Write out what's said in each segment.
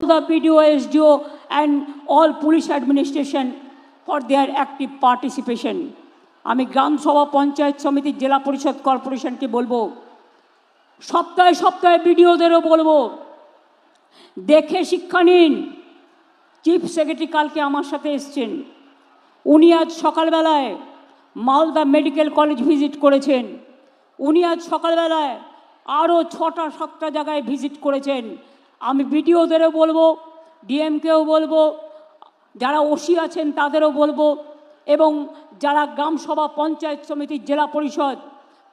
the BDO, SDO, and all police administration for their active participation. আমি গ্রাম সভা পঞ্চায়েত সমিতি জেলা পরিষদ কর্পোরেশনকে বলব সপ্তাহে সপ্তাহে বিডিওদেরও বলব দেখে শিক্ষা নিন। চিফ সেক্রেটারি কালকে আমার সাথে এসছেন। উনি আজ সকালবেলায় মালদা মেডিকেল কলেজ ভিজিট করেছেন। উনি আজ সকালবেলায় আরও ছটা সাতটা জায়গায় ভিজিট করেছেন। আমি বিডিওদেরও বলব, ডিএমকেও বলব, যারা ওসি আছেন তাদেরও বলব, এবং যারা গ্রাম সভা পঞ্চায়েত সমিতির জেলা পরিষদ,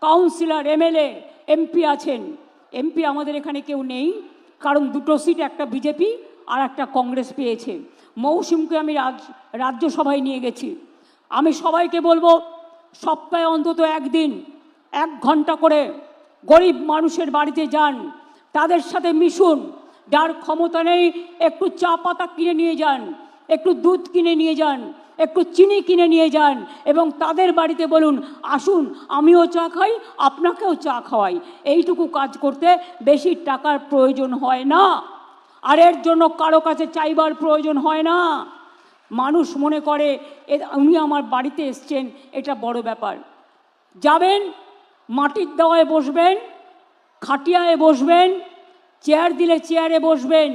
কাউন্সিলর, এমএলএ, এমপি আছেন, এমপি আমাদের এখানে কেউ নেই, কারণ দুটো সিট, একটা বিজেপি আর একটা কংগ্রেস পেয়েছে। মৌসুমকে আমি রাজ, রাজ্যসভায় নিয়ে গেছি। আমি সবাইকে বলব, সপ্তাহে অন্তত একদিন, এক ঘণ্টা করে গরিব মানুষের বাড়িতে যান, তাদের সাথে মিশুন যার ক্ষমতা নেই, একটু চা পাতা কিনে নিয়ে যান, একটু দুধ কিনে নিয়ে যান, একটু চিনি কিনে নিয়ে যান এবং তাদের বাড়িতে বলুন, আসুন, আমিও চা খাই, আপনাকেও চা খাওয়াই। এইটুকু কাজ করতে বেশি টাকার প্রয়োজন হয় না। আর এর জন্য কারও কাছে চাইবার প্রয়োজন হয় না। মানুষ মনে করে, এ, উনি আমার বাড়িতে এসছেন, এটা বড় ব্যাপার। যাবেন, মাটির দেওয়ায় বসবেন, খাটিয়ায় বসবেন চেয়ার দিলে চেয়ারে বসবেন।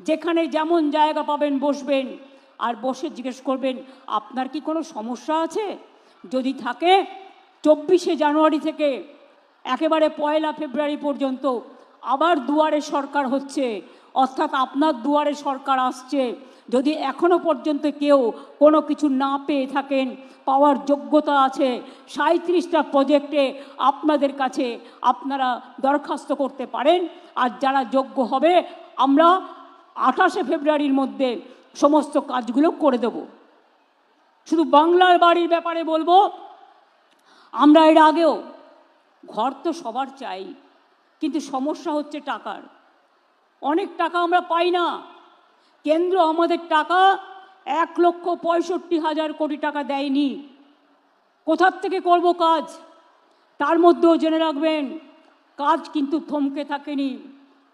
যেখানে যেমন জায়গা পাবেন বসবেন। আর বসে জিজ্ঞেস করবেন, আপনার কি কোনো সমস্যা আছে? যদি থাকে, চব্বিশে জানুয়ারি থেকে একেবারে পয়লা ফেব্রুয়ারি পর্যন্ত আবার দুয়ারে সরকার হচ্ছে। অর্থাৎ আপনার দুয়ারে সরকার আসছে। যদি এখনও পর্যন্ত কেউ কোনো কিছু না পেয়ে থাকেন, পাওয়ার যোগ্যতা আছে সাঁত্রিশটা প্রজেক্টে আপনাদের কাছে আপনারা দরখাস্ত করতে পারেন। আর যারা যোগ্য হবে, আমরা আঠাশে ফেব্রুয়ারির মধ্যে সমস্ত কাজগুলো করে দেব। শুধু বাংলার বাড়ির ব্যাপারে বলব, আমরা এর আগেও, ঘর তো সবার চাই, কিন্তু সমস্যা হচ্ছে টাকার। অনেক টাকা আমরা পাই না। কেন্দ্র আমাদের টাকা এক লক্ষ পঁয়ষট্টি হাজার কোটি টাকা দেয়নি। কোথার থেকে করব কাজ? তার মধ্যেও জেনে রাখবেন, কাজ কিন্তু থমকে থাকেনি।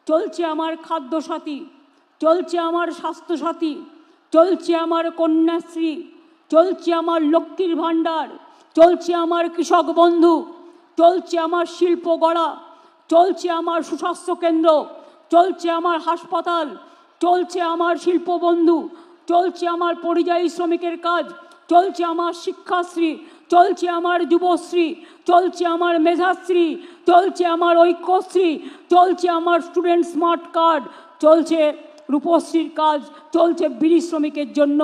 চলছে আমার খাদ্যসাথী, চলছে আমার স্বাস্থ্যসাথী, চলছে আমার কন্যাশ্রী, চলছে আমার লক্ষ্মীর ভাণ্ডার, চলছে আমার কৃষক বন্ধু, চলছে আমার শিল্প গড়া, চলছে আমার সুস্বাস্থ্য কেন্দ্র। চলছে আমার হাসপাতাল, চলছে আমার শিল্পবন্ধু, চলছে আমার পরিযায়ী শ্রমিকের কাজ, চলছে আমার শিক্ষাশ্রী, চলছে আমার যুবশ্রী, চলছে আমার মেধাশ্রী, চলছে আমার ঐক্যশ্রী, চলছে আমার স্টুডেন্ট স্মার্ট কার্ড, চলছে রূপশ্রীর কাজ চলছে বিড়ি শ্রমিকের জন্য।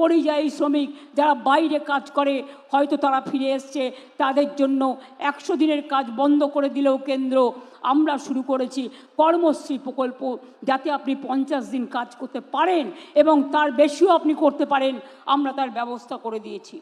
পরিযায়ী শ্রমিক যারা বাইরে কাজ করে, হয়তো তারা ফিরে এসছে। তাদের জন্য একশো দিনের কাজ বন্ধ করে দিলেও কেন্দ্র। আমরা শুরু করেছি কর্মশ্রী প্রকল্প, যাতে আপনি পঞ্চাশ দিন কাজ করতে পারেন এবং তার বেশিও আপনি করতে পারেন। আমরা তার ব্যবস্থা করে দিয়েছি।